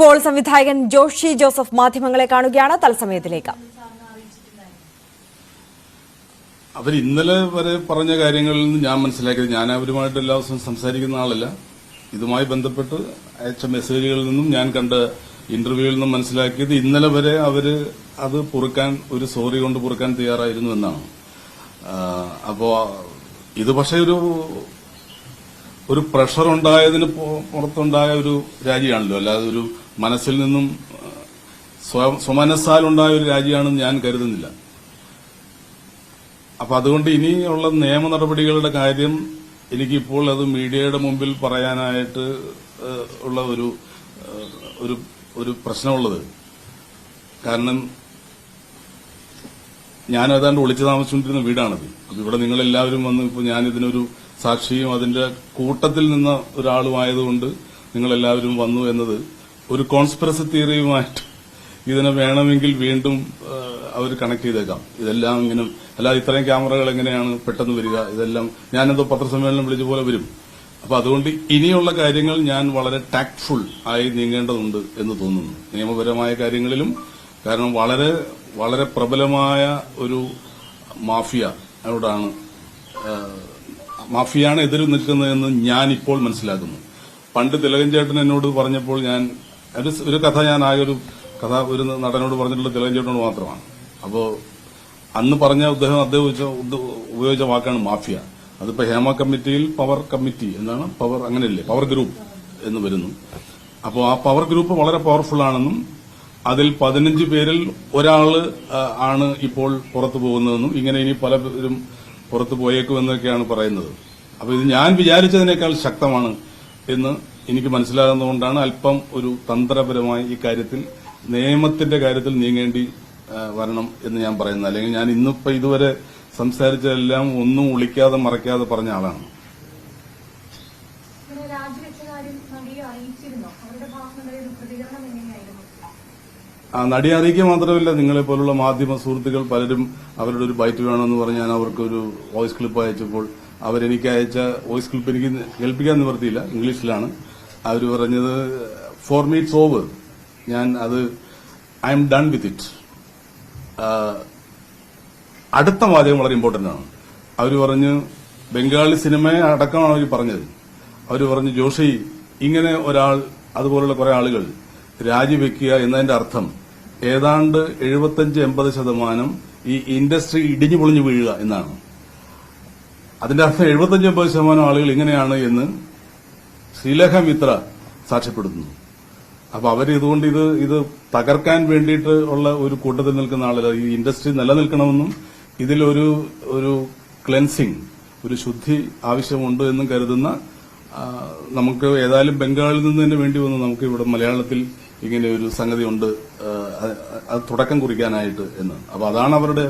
ഇപ്പോൾ സംവിധായകൻ ജോഷി ജോസഫ് മാധ്യമങ്ങളെ കാണുകയാണ്. തത്സമയത്തിലേക്ക്. അവർ ഇന്നലെ വരെ പറഞ്ഞ കാര്യങ്ങളിൽ നിന്ന് ഞാൻ മനസ്സിലാക്കിയത് ഞാൻ അവരുമായിട്ട് എല്ലാ ദിവസവും സംസാരിക്കുന്ന ആളല്ല. ഇതുമായി ബന്ധപ്പെട്ട് അയച്ച മെസ്സേജുകളിൽ നിന്നും ഞാൻ കണ്ട ഇന്റർവ്യൂവിൽ നിന്നും മനസ്സിലാക്കിയത് ഇന്നലെ വരെ അവർ അത് പൊറുക്കാൻ ഒരു സോറി കൊണ്ട് പൊറുക്കാൻ തയ്യാറായിരുന്നു എന്നാണ്. അപ്പോ ഇത് പക്ഷേ ഒരു ഒരു പ്രഷർ ഉണ്ടായതിന് പുറത്തുണ്ടായ ഒരു രാജിയാണല്ലോ അല്ലാതെ ഒരു മനസ്സിൽ നിന്നും സ്വമനസ്സാലുണ്ടായ ഒരു രാജിയാണെന്ന് ഞാൻ കരുതുന്നില്ല. അപ്പൊ അതുകൊണ്ട് ഇനിയുള്ള നിയമ നടപടികളുടെ കാര്യം എനിക്കിപ്പോൾ അത് മീഡിയയുടെ മുമ്പിൽ പറയാനായിട്ട് ഉള്ള ഒരു ഒരു പ്രശ്നമുള്ളത്. കാരണം ഞാൻ ഏതാണ്ട് ഒളിച്ചു താമസിച്ചുകൊണ്ടിരുന്ന വീടാണത്. അപ്പൊ ഇവിടെ നിങ്ങളെല്ലാവരും വന്ന് ഇപ്പൊ ഞാൻ ഇതിനൊരു സാക്ഷിയും അതിന്റെ കൂട്ടത്തിൽ നിന്ന ഒരാളുമായതുകൊണ്ട് നിങ്ങളെല്ലാവരും വന്നു എന്നത് ഒരു കോൺസ്പിറസി തിയറിയുമായിട്ട് ഇതിനെ വേണമെങ്കിൽ വീണ്ടും അവർ കണക്ട് ചെയ്തേക്കാം. ഇതെല്ലാം ഇങ്ങനെ അല്ലാതെ ഇത്രയും ക്യാമറകൾ എങ്ങനെയാണ് പെട്ടെന്ന് വരിക? ഇതെല്ലാം ഞാനെന്തോ പത്രസമ്മേളനം വിളിച്ച പോലെ വരും. അപ്പൊ അതുകൊണ്ട് ഇനിയുള്ള കാര്യങ്ങൾ ഞാൻ വളരെ ടാക്ട്ഫുൾ ആയി നീങ്ങേണ്ടതുണ്ട് എന്ന് തോന്നുന്നു. നിയമപരമായ കാര്യങ്ങളിലും കാരണം വളരെ വളരെ പ്രബലമായ ഒരു മാഫിയ അവിടാണ് മാഫിയാണ് എതിർ നിൽക്കുന്നതെന്ന് ഞാൻ ഇപ്പോൾ മനസ്സിലാക്കുന്നു. പണ്ട് തിലകൻ ചേട്ടൻ എന്നോട് പറഞ്ഞപ്പോൾ ഞാൻ ഒരു ഒരു കഥ ഞാൻ ആ ഒരു കഥ ഒരു നടനോട് പറഞ്ഞിട്ടുള്ള തിലകൻ ചേട്ടനോട് മാത്രമാണ്. അപ്പോൾ അന്ന് പറഞ്ഞ അദ്ദേഹം അദ്ദേഹം ഉപയോഗിച്ച- വാക്കാണ് മാഫിയ. അതിപ്പോൾ ഹേമ കമ്മിറ്റിയിൽ പവർ കമ്മിറ്റി എന്നാണ് പവർ അങ്ങനെയല്ലേ പവർ ഗ്രൂപ്പ് എന്ന് വരുന്നു. അപ്പോൾ ആ പവർ ഗ്രൂപ്പ് വളരെ പവർഫുൾ ആണെന്നും അതിൽ പതിനഞ്ച് പേരിൽ ഒരാൾ ആണ് ഇപ്പോൾ പുറത്തു പോകുന്നതെന്നും ഇങ്ങനെ ഇനി പലരും പുറത്തു പോയേക്കുമെന്നൊക്കെയാണ് പറയുന്നത്. അപ്പോൾ ഇത് ഞാൻ വിചാരിച്ചതിനേക്കാൾ ശക്തമാണ് എന്ന് എനിക്ക് മനസ്സിലാകുന്നതുകൊണ്ടാണ് അല്പം ഒരു തന്ത്രപരമായി ഈ കാര്യത്തിൽ നിയമത്തിന്റെ കാര്യത്തിൽ നീങ്ങേണ്ടി വരണം എന്ന് ഞാൻ പറയുന്നത്. അല്ലെങ്കിൽ ഞാൻ ഇന്നിപ്പോ ഇതുവരെ സംസാരിച്ചതെല്ലാം ഒന്നും ഒളിക്കാതെ മറയ്ക്കാതെ പറഞ്ഞ ആളാണ്. ആ നടിയെ അറിയിക്കുക മാത്രമല്ല നിങ്ങളെ പോലുള്ള മാധ്യമ സുഹൃത്തുക്കൾ പലരും അവരുടെ ഒരു ബൈറ്റ് വേണമെന്ന് പറഞ്ഞ് ഞാൻ അവർക്കൊരു വോയിസ് ക്ലിപ്പ് അയച്ചപ്പോൾ അവരെനിക്ക് അയച്ച വോയിസ് ക്ലിപ്പ് എനിക്ക് കേൾപ്പിക്കാൻ നിവർത്തിയില്ല ഇംഗ്ലീഷിലാണ്. അവർ പറഞ്ഞത് ഫോർ മീറ്റ്സ് ഓവർ ഞാൻ അത് I'm done with it അടുത്ത വാചകം വളരെ ഇമ്പോർട്ടന്റ് ആണ്. അവർ പറഞ്ഞു ബംഗാളി സിനിമയെ അടക്കമാണ് അവർ പറഞ്ഞത്. അവർ പറഞ്ഞു ജോഷി ഇങ്ങനെ ഒരാൾ അതുപോലുള്ള കുറെ ആളുകൾ രാജിവെക്കുക എന്നതിന്റെ അർത്ഥം ഏതാണ്ട് എഴുപത്തഞ്ച് എൺപത് ശതമാനം ഈ ഇൻഡസ്ട്രി ഇടിഞ്ഞു പൊളിഞ്ഞു വീഴുക എന്നാണ്. അതിന്റെ അർത്ഥം എഴുപത്തഞ്ച് എൺപത് ശതമാനം ആളുകൾ ഇങ്ങനെയാണ് എന്ന് ശ്രീലേഖ മിത്ര സാക്ഷ്യപ്പെടുത്തുന്നു. അപ്പൊ അവർ ഇതുകൊണ്ട് ഇത് ഇത് തകർക്കാൻ വേണ്ടിയിട്ട് ഉള്ള ഒരു കൂട്ടത്തിൽ നിൽക്കുന്ന ആളല്ല ഈ ഇൻഡസ്ട്രി നിലനിൽക്കണമെന്നും ഇതിലൊരു ഒരു ക്ലെൻസിങ് ഒരു ശുദ്ധി ആവശ്യമുണ്ട് എന്നും കരുതുന്ന നമുക്ക് ഏതായാലും ബംഗാളിൽ നിന്ന് തന്നെ വേണ്ടി വന്നു നമുക്ക് ഇവിടെ മലയാളത്തിൽ ഇങ്ങനെ ഒരു സംഗതി ഉണ്ട് അത് തുടക്കം കുറിക്കാനായിട്ട് എന്ന്. അപ്പൊ അതാണ് അവരുടെ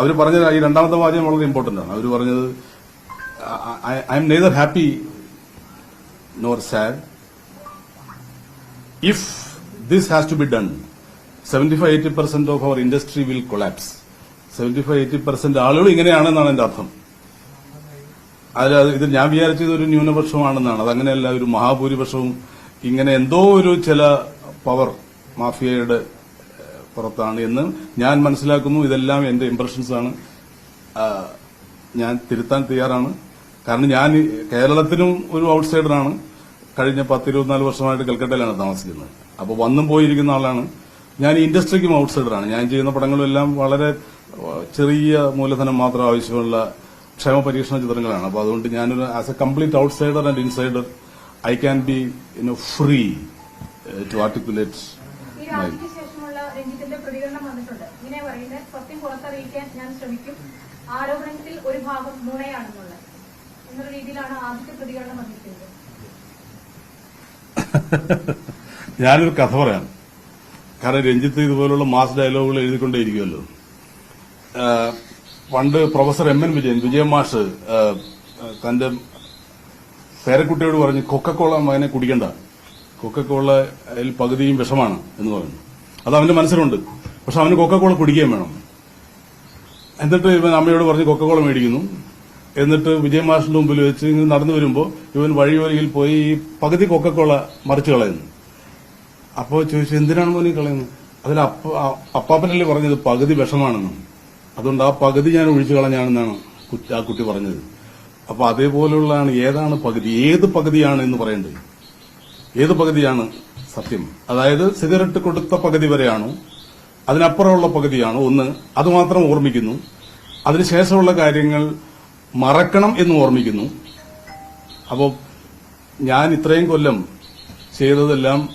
അവർ പറഞ്ഞ ഈ രണ്ടാമത്തെ വാചകം വളരെ ഇമ്പോർട്ടന്റ് ആണ്. അവർ പറഞ്ഞത് I'm neither happy nor sad. if this has to be done, 75-80% of our industry will collapse. 75-80% ആളുകൾ ഇങ്ങനെയാണെന്നാണ് എന്റെ അർത്ഥം. അത് ഇത് ഞാൻ വിചാരിച്ചത് ഒരു ന്യൂനപക്ഷമാണെന്നാണ്. അതങ്ങനെയല്ല ഒരു മഹാഭൂരിപക്ഷവും ഇങ്ങനെ എന്തോ ഒരു ചില പവർ മാഫിയയുടെ പുറത്താണ് എന്ന് ഞാൻ മനസ്സിലാക്കുന്നു. ഇതെല്ലാം എന്റെ ഇംപ്രഷൻസ് ആണ്. ഞാൻ തിരുത്താൻ തയ്യാറാണ്. കാരണം ഞാൻ കേരളത്തിനും ഒരു ഔട്ട്സൈഡറാണ്. കഴിഞ്ഞ പത്ത് ഇരുപത്തിനാല് വർഷമായിട്ട് കൽക്കട്ടയിലാണ് താമസിക്കുന്നത്. അപ്പോൾ വന്നും പോയിരിക്കുന്ന ആളാണ്. ഞാൻ ഈ ഇൻഡസ്ട്രിക്കും ഔട്ട്സൈഡറാണ്. ഞാൻ ചെയ്യുന്ന പടങ്ങളെല്ലാം വളരെ ചെറിയ മൂലധനം മാത്രം ആവശ്യമുള്ള ക്ഷേമ പരീക്ഷണ ചിത്രങ്ങളാണ്. അപ്പോൾ അതുകൊണ്ട് ഞാനൊരു as a complete outsider and insider I can be you free to articulate രഞ്ജിത്തിന്റെ പ്രതികരണം വന്നിട്ടുണ്ട്. ഇങ്ങനെ പറയുന്നത് സത്യം പുറത്തറിയിക്കാൻ ഞാൻ ശ്രമിക്കും. ആരോപണത്തിൽ ഒരു ഭാഗം നുണയാണെന്നുള്ളത്. രീതിയിലാണ് ഞാനൊരു കഥ പറയാം. കാരണം രഞ്ജിത്ത് ഇതുപോലുള്ള മാസ് ഡയലോഗുകൾ എഴുതിക്കൊണ്ടേയിരിക്കുമല്ലോ പണ്ട് professor M N Vijayan Vijaya മാഷ് തന്റെ പേരക്കുട്ടിയോട് പറഞ്ഞ് കൊക്കക്കോള മകനെ കുടിക്കണ്ട. കൊക്കക്കോളയിൽ പകുതിയും വിഷമാണ് എന്ന് പറഞ്ഞു. അത് അവന്റെ മനസ്സിലുണ്ട്. പക്ഷെ അവന് കൊക്കക്കോള കുടിക്കുകയും വേണം. എന്നിട്ട് ഇവൻ അമ്മയോട് പറഞ്ഞ് കൊക്കക്കോള മേടിക്കുന്നു. എന്നിട്ട് വിജയ മാഷിന്റെ മുമ്പിൽ വെച്ച് ഇങ്ങനെ നടന്നു വരുമ്പോൾ ഇവൻ വഴിയോരിയിൽ പോയി ഈ പകുതി കൊക്കക്കോള മറിച്ചു കളയുന്നു. അപ്പോൾ ചോദിച്ചു എന്തിനാണ് മോനി കളയുന്നത്? അതിൽ അപ്പാപ്പനല്ലേ പറഞ്ഞത്? പകുതി വിഷമാണെന്ന്. അതുകൊണ്ട് ആ പകുതി ഞാൻ ഒഴിച്ചു കളഞ്ഞാണെന്നാണ് ആ കുട്ടി പറഞ്ഞത്. അപ്പൊ അതേപോലെയുള്ളതാണ് ഏതാണ് പകുതി ഏത് പകുതിയാണ് എന്ന് പറയേണ്ടത്. ഏത് പകുതിയാണ് സത്യം? അതായത് സിഗരറ്റ് കൊടുത്ത പകുതി വരെയാണോ? അതിനപ്പുറമുള്ള പകുതിയാണോ? ഒന്ന് അതുമാത്രം ഓർമ്മിക്കുന്നു. അതിനുശേഷമുള്ള കാര്യങ്ങൾ മറക്കണം എന്ന് ഓർമ്മിക്കുന്നു. അപ്പോൾ ഞാൻ ഇത്രയും കൊല്ലം ചെയ്തതെല്ലാം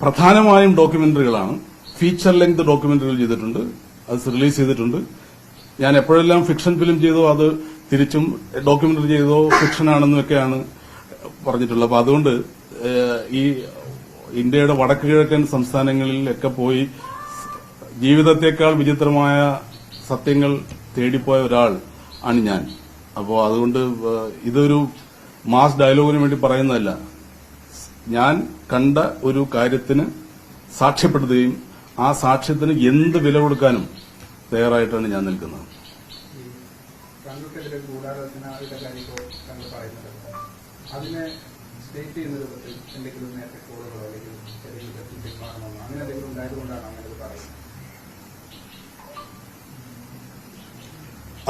പ്രധാനമായും ഡോക്യുമെന്ററികളാണ്. ഫീച്ചർ ലെങ്ത് ഡോക്യുമെന്ററികൾ ചെയ്തിട്ടുണ്ട്. അത് റിലീസ് ചെയ്തിട്ടുണ്ട്. ഞാൻ എപ്പോഴെല്ലാം ഫിക്ഷൻ ഫിലിം ചെയ്തോ അത് തിരിച്ചും ഡോക്യുമെന്ററി ചെയ്തോ ഫിക്ഷൻ ആണെന്നൊക്കെയാണ് പറഞ്ഞിട്ടുള്ളത്. അപ്പോൾ അതുകൊണ്ട് ഈ ഇന്ത്യയുടെ വടക്ക് കിഴക്കൻ സംസ്ഥാനങ്ങളിലൊക്കെ പോയി ജീവിതത്തെക്കാൾ വിചിത്രമായ സത്യങ്ങൾ തേടിപ്പോയ ഒരാൾ ആണ് ഞാൻ. അപ്പോൾ അതുകൊണ്ട് ഇതൊരു മാസ് ഡയലോഗിന് വേണ്ടി പറയുന്നതല്ല. ഞാൻ കണ്ട ഒരു കാര്യത്തിന് സാക്ഷ്യപ്പെടുത്തുകയും ആ സാക്ഷ്യത്തിന് എന്ത് വില കൊടുക്കാനും തയ്യാറായിട്ടാണ് ഞാൻ നിൽക്കുന്നത്.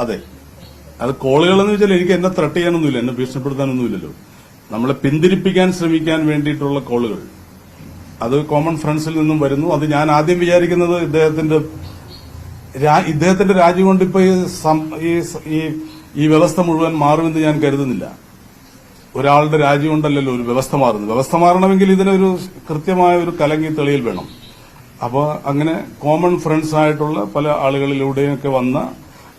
അതെ. അത് കോളുകളെന്ന് വെച്ചാൽ എനിക്ക് എന്നെ ത്രട്ട് ചെയ്യാനൊന്നുമില്ല എന്നെ ഭീഷണിപ്പെടുത്താനൊന്നുമില്ലല്ലോ. നമ്മളെ പിന്തിരിപ്പിക്കാൻ ശ്രമിക്കാൻ വേണ്ടിയിട്ടുള്ള കോളുകൾ. അത് കോമൺ ഫ്രണ്ട്സിൽ നിന്നും വരുന്നു. അത് ഞാൻ ആദ്യം വിചാരിക്കുന്നത് ഇദ്ദേഹത്തിന്റെ ഇദ്ദേഹത്തിന്റെ രാജ്യം കൊണ്ട് ഇപ്പൊ ഈ ഈ വ്യവസ്ഥ മുഴുവൻ മാറുമെന്ന് ഞാൻ കരുതുന്നില്ല. ഒരാളുടെ രാജ്യം കൊണ്ടല്ലല്ലോ ഒരു വ്യവസ്ഥ മാറുന്നത്. വ്യവസ്ഥ മാറണമെങ്കിൽ ഇതിനൊരു കൃത്യമായ ഒരു കലങ്ങി തെളിയിൽ വേണം. അപ്പോൾ അങ്ങനെ കോമൺ ഫ്രണ്ട്സ് ആയിട്ടുള്ള പല ആളുകളിലൂടെയൊക്കെ വന്ന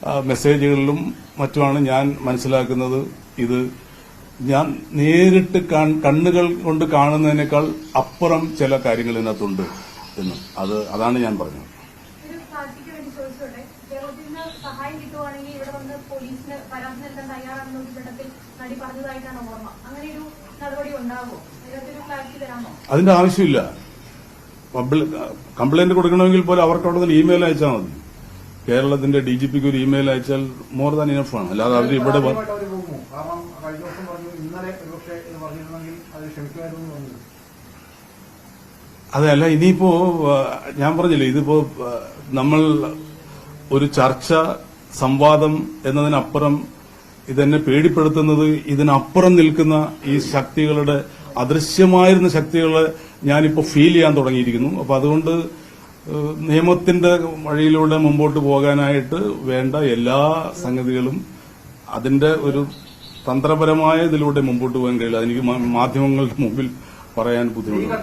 മെസ്സേജുകളിലും മറ്റുമാണ് ഞാൻ മനസ്സിലാക്കുന്നത്. ഇത് ഞാൻ നേരിട്ട് കണ്ണുകൾ കൊണ്ട് കാണുന്നതിനേക്കാൾ അപ്പുറം ചില കാര്യങ്ങൾ ഇതിനകത്തുണ്ട് എന്ന്. അത് അതാണ് ഞാൻ പറഞ്ഞത്. അതിന്റെ ആവശ്യമില്ല. പബ്ലിക് കംപ്ലൈന്റ് കൊടുക്കണമെങ്കിൽ പോലും അവർക്ക് അവിടെ നിന്ന് ഇമെയിൽ അയച്ചാൽ മതി. കേരളത്തിന്റെ ഡി ജി പിക്ക് ഒരു ഇമെയിൽ അയച്ചാൽ മോർ ദാൻ ഇനഫ് ആണ്. അല്ലാതെ അവർ ഇവിടെ അതല്ല ഇനിയിപ്പോ ഞാൻ പറഞ്ഞില്ലേ ഇതിപ്പോ നമ്മൾ ഒരു ചർച്ച സംവാദം എന്നതിനപ്പുറം ഇതെന്നെ പേടിപ്പെടുത്തുന്നത് ഇതിനപ്പുറം നിൽക്കുന്ന ഈ ശക്തികളുടെ അദൃശ്യമായിരുന്ന ശക്തികളെ ഞാനിപ്പോ ഫീൽ ചെയ്യാൻ തുടങ്ങിയിരിക്കുന്നു. അപ്പൊ അതുകൊണ്ട് നിയമത്തിന്റെ വഴിയിലൂടെ മുമ്പോട്ട് പോകാനായിട്ട് വേണ്ട എല്ലാ സംഗതികളും അതിന്റെ ഒരു തന്ത്രപരമായ ഇതിലൂടെ മുമ്പോട്ട് പോകാൻ കഴിയില്ല. അതെനിക്ക് മാ- മാധ്യമങ്ങളുടെ മുമ്പിൽ പറയാൻ ബുദ്ധിമുട്ടുണ്ട്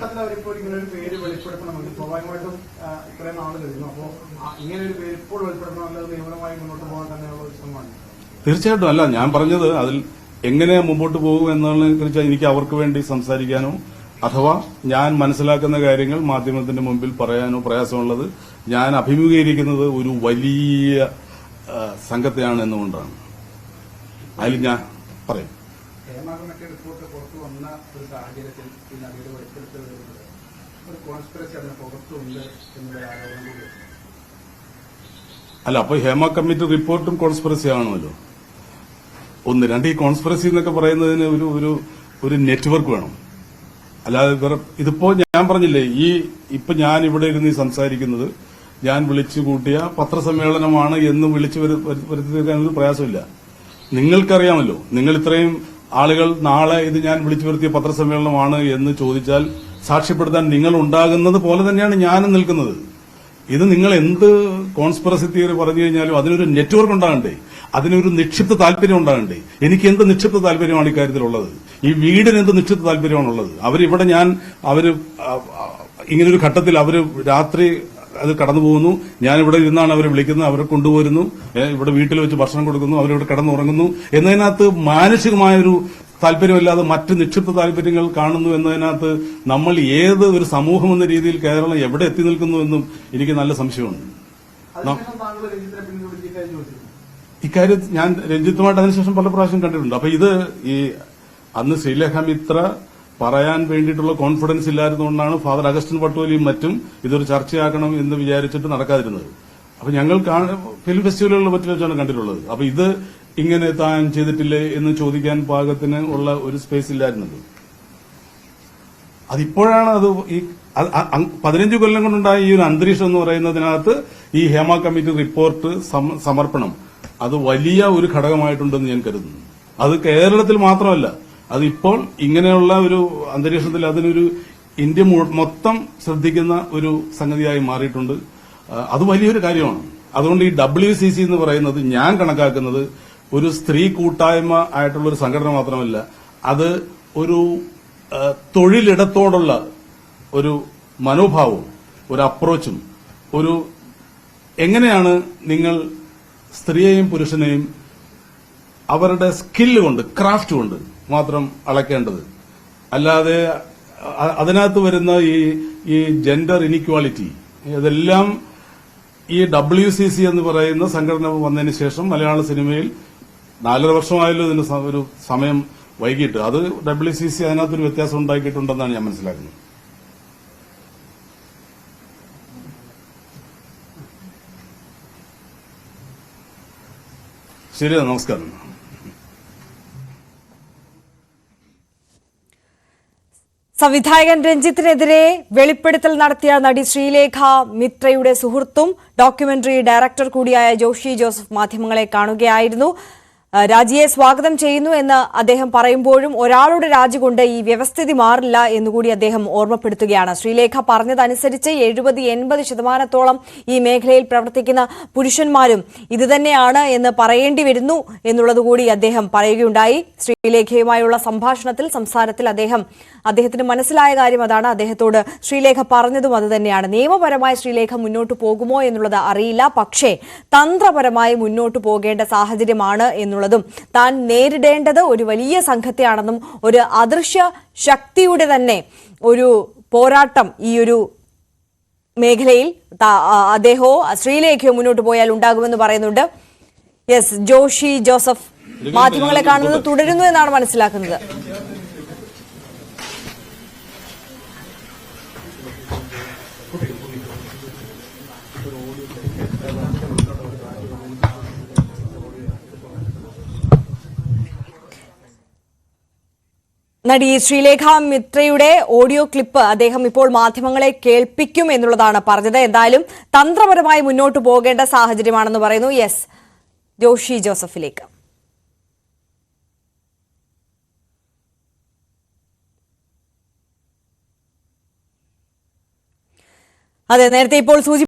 തീർച്ചയായിട്ടും. അല്ല ഞാൻ പറഞ്ഞത് അതിൽ എങ്ങനെ മുമ്പോട്ട് പോകും എന്നതിനെ കുറിച്ച് എനിക്ക് അവർക്ക് വേണ്ടി സംസാരിക്കാനോ അഥവാ ഞാൻ മനസ്സിലാക്കുന്ന കാര്യങ്ങൾ മാധ്യമത്തിന്റെ മുമ്പിൽ പറയാനോ പ്രയാസമുള്ളത് ഞാൻ അഭിമുഖീകരിക്കുന്നത് ഒരു വലിയ സംഘത്തെയാണ് എന്നുകൊണ്ടാണ്. അതിൽ ഞാൻ പറയും. അല്ല അപ്പൊ ഹേമ കമ്മിറ്റി റിപ്പോർട്ടും കോൺസ്പിറസി ആണല്ലോ. ഒന്ന് രണ്ട് ഈ കോൺസ്പിറസി എന്നൊക്കെ പറയുന്നതിന് ഒരു ഒരു നെറ്റ്വർക്ക് വേണം. അല്ലാതെ വെറും ഇതിപ്പോ ഞാൻ പറഞ്ഞില്ലേ ഈ ഇപ്പൊ ഞാൻ ഇവിടെ ഇരുന്ന് സംസാരിക്കുന്നത് ഞാൻ വിളിച്ചു കൂട്ടിയ പത്രസമ്മേളനമാണ് എന്ന് വിളിച്ചു വരു- വരു- വരുത്തി തീർക്കാൻ ഒരു പ്രയാസമില്ല. നിങ്ങൾക്കറിയാമല്ലോ നിങ്ങൾ ഇത്രയും ആളുകൾ നാളെ ഇത് ഞാൻ വിളിച്ചു വരുത്തിയ പത്രസമ്മേളനമാണ് എന്ന് ചോദിച്ചാൽ സാക്ഷ്യപ്പെടുത്താൻ നിങ്ങൾ ഉണ്ടാകുന്നത് പോലെ തന്നെയാണ് ഞാനും നിൽക്കുന്നത്. ഇത് നിങ്ങൾ എന്ത് കോൺസ്പിറസി തിയറി പറഞ്ഞു കഴിഞ്ഞാലും അതിനൊരു നെറ്റ്വർക്ക് ഉണ്ടാകണ്ടേ? അതിനൊരു നിക്ഷിപ്ത താല്പര്യം ഉണ്ടാകണ്ടേ? എനിക്ക് എന്ത് നിക്ഷിപ്ത താല്പര്യമാണ് ഇക്കാര്യത്തിലുള്ളത് ഈ വീടിന് എന്ത് നിക്ഷിപ്ത താല്പര്യമാണുള്ളത്? അവരിവിടെ ഞാൻ അവർ ഇങ്ങനൊരു ഘട്ടത്തിൽ അവർ രാത്രി അത് കടന്നു പോകുന്നു. ഞാൻ ഇവിടെ ഇരുന്നാണ് അവരെ വിളിക്കുന്നത് അവരെ കൊണ്ടുപോരുന്നു. ഇവിടെ വീട്ടിൽ വെച്ച് ഭക്ഷണം കൊടുക്കുന്നു അവരിവിടെ കിടന്നുറങ്ങുന്നു. എന്നതിനകത്ത് മാനസികമായൊരു താല്പര്യമല്ലാതെ മറ്റ് നിക്ഷിപ്ത താല്പര്യങ്ങൾ കാണുന്നു എന്നതിനകത്ത് നമ്മൾ ഏത് ഒരു സമൂഹം എന്ന രീതിയിൽ കേരളം എവിടെ എത്തി നിൽക്കുന്നു എന്നും എനിക്ക് നല്ല സംശയമുണ്ട്. ഇക്കാര്യം ഞാൻ രഞ്ജിത്തുമായിട്ട് അതിനുശേഷം പല പ്രാവശ്യം കണ്ടിട്ടുണ്ട്. അപ്പൊ ഇത് ഈ അന്ന് ശ്രീലേഖ മിത്ര പറയാൻ വേണ്ടിയിട്ടുള്ള കോൺഫിഡൻസ് ഇല്ലായിരുന്നുകൊണ്ടാണ് ഫാദർ അഗസ്റ്റിൻ പട്ടോലിയും മറ്റും ഇതൊരു ചർച്ചയാക്കണം എന്ന് വിചാരിച്ചിട്ട് നടക്കാതിരുന്നത്. അപ്പൊ ഞങ്ങൾ ഫിലിം ഫെസ്റ്റിവലുകളിൽ മറ്റു വെച്ചാണ് കണ്ടിട്ടുള്ളത്. അപ്പൊ ഇത് ഇങ്ങനെ താൻ ചെയ്തിട്ടില്ലേ എന്ന് ചോദിക്കാൻ പാകത്തിന് ഉള്ള ഒരു സ്പേസ് ഇല്ലായിരുന്നത്. അതിപ്പോഴാണ് അത് ഈ പതിനഞ്ച് കൊല്ലം കൊണ്ടുണ്ടായ ഈ ഒരു അന്തരീക്ഷം എന്ന് പറയുന്നതിനകത്ത് ഈ ഹേമ കമ്മിറ്റി റിപ്പോർട്ട് സമർപ്പണം. അത് വലിയ ഒരു ഘടകമായിട്ടുണ്ടെന്ന് ഞാൻ കരുതുന്നു. അത് കേരളത്തിൽ മാത്രമല്ല അതിപ്പോൾ ഇങ്ങനെയുള്ള ഒരു അന്തരീക്ഷത്തിൽ അതിനൊരു ഇന്ത്യ മൊത്തം ശ്രദ്ധിക്കുന്ന ഒരു സംഗതിയായി മാറിയിട്ടുണ്ട്. അത് വലിയൊരു കാര്യമാണ്. അതുകൊണ്ട് ഈ ഡബ്ല്യു സി സി എന്ന് പറയുന്നത് ഞാൻ കണക്കാക്കുന്നത് ഒരു സ്ത്രീ കൂട്ടായ്മ ആയിട്ടുള്ള ഒരു സംഘടന മാത്രമല്ല അത് ഒരു തൊഴിലിടത്തോടുള്ള ഒരു മനോഭാവവും ഒരു അപ്രോച്ചും ഒരു എങ്ങനെയാണ് നിങ്ങൾ സ്ത്രീയെയും പുരുഷനെയും അവരുടെ സ്കില്ല് കൊണ്ട് ക്രാഫ്റ്റ് കൊണ്ട് മാത്രം അളക്കേണ്ടത്. അല്ലാതെ അതിനകത്ത് വരുന്ന ഈ ഈ ജെൻഡർ ഇനിക്വാളിറ്റി ഇതെല്ലാം ഈ ഡബ്ല്യു സി സി എന്ന് പറയുന്ന സംഘടന വന്നതിന് ശേഷം മലയാള സിനിമയിൽ നാലര വർഷമായല്ലോ ഇതിന് ഒരു സമയം വൈകിട്ട്. അത് ഡബ്ല്യു സി സി അതിനകത്തൊരു വ്യത്യാസം ഉണ്ടാക്കിയിട്ടുണ്ടെന്നാണ് ഞാൻ മനസ്സിലാക്കുന്നത്. ശരി നമസ്കാരം. സംവിധായകൻ രഞ്ജിത്തിനെതിരെ വെളിപ്പെടുത്തൽ നടത്തിയ നടി ശ്രീലേഖ മിത്രയുടെ സുഹൃത്തും ഡോക്യുമെന്ററി ഡയറക്ടർ കൂടിയായ ജോഷി ജോസഫ് മാധ്യമങ്ങളെ കാണുകയായിരുന്നു. രാജിയെ സ്വാഗതം ചെയ്യുന്നു എന്ന് അദ്ദേഹം പറയുമ്പോഴും ഒരാളുടെ രാജി കൊണ്ട് ഈ വ്യവസ്ഥിതി മാറില്ല എന്നുകൂടി അദ്ദേഹം ഓർമ്മപ്പെടുത്തുകയാണ്. ശ്രീലേഖ പറഞ്ഞതനുസരിച്ച് എഴുപത് എൺപത് ശതമാനത്തോളം ഈ മേഖലയിൽ പ്രവർത്തിക്കുന്ന പുരുഷന്മാരും ഇതുതന്നെയാണ് എന്ന് പറയേണ്ടി വരുന്നു എന്നുള്ളതുകൂടി അദ്ദേഹം പറയുകയുണ്ടായി. ശ്രീലേഖയുമായുള്ള സംഭാഷണത്തിൽ സംസാരത്തിൽ അദ്ദേഹം അദ്ദേഹത്തിന് മനസ്സിലായ കാര്യം അതാണ്. അദ്ദേഹത്തോട് ശ്രീലേഖ പറഞ്ഞതും അതുതന്നെയാണ് നിയമപരമായി ശ്രീലേഖ മുന്നോട്ട് പോകുമോ എന്നുള്ളത് അറിയില്ല. പക്ഷേ തന്ത്രപരമായി മുന്നോട്ട് പോകേണ്ട സാഹചര്യമാണ് എന്നുള്ളതും താൻ നേരിടേണ്ടത് ഒരു വലിയ സംഘത്തെയാണെന്നും ഒരു അദൃശ്യ ശക്തിയുടെ തന്നെ ഒരു പോരാട്ടം ഈ ഒരു മേഖലയിൽ അദ്ദേഹവും ശ്രീലേഖയോ മുന്നോട്ട് പോയാൽ ഉണ്ടാകുമെന്ന് പറയുന്നുണ്ട്. യെസ് ജോഷി ജോസഫ് മാധ്യമങ്ങളെ കാണുന്നത് തുടരുന്നു എന്നാണ് മനസ്സിലാക്കുന്നത്. നടി ശ്രീലേഖ മിത്രയുടെ ഓഡിയോ ക്ലിപ്പ് അദ്ദേഹം ഇപ്പോൾ മാധ്യമങ്ങളെ കേൾപ്പിക്കും എന്നുള്ളതാണ് പറഞ്ഞത്. എന്തായാലും തന്ത്രപരമായി മുന്നോട്ട് പോകേണ്ട സാഹചര്യമാണെന്ന് പറയുന്നു. യെസ് ജോഷി ജോസഫിലേക്ക്. അതെ നേരത്തെ ഇപ്പോൾ സൂചി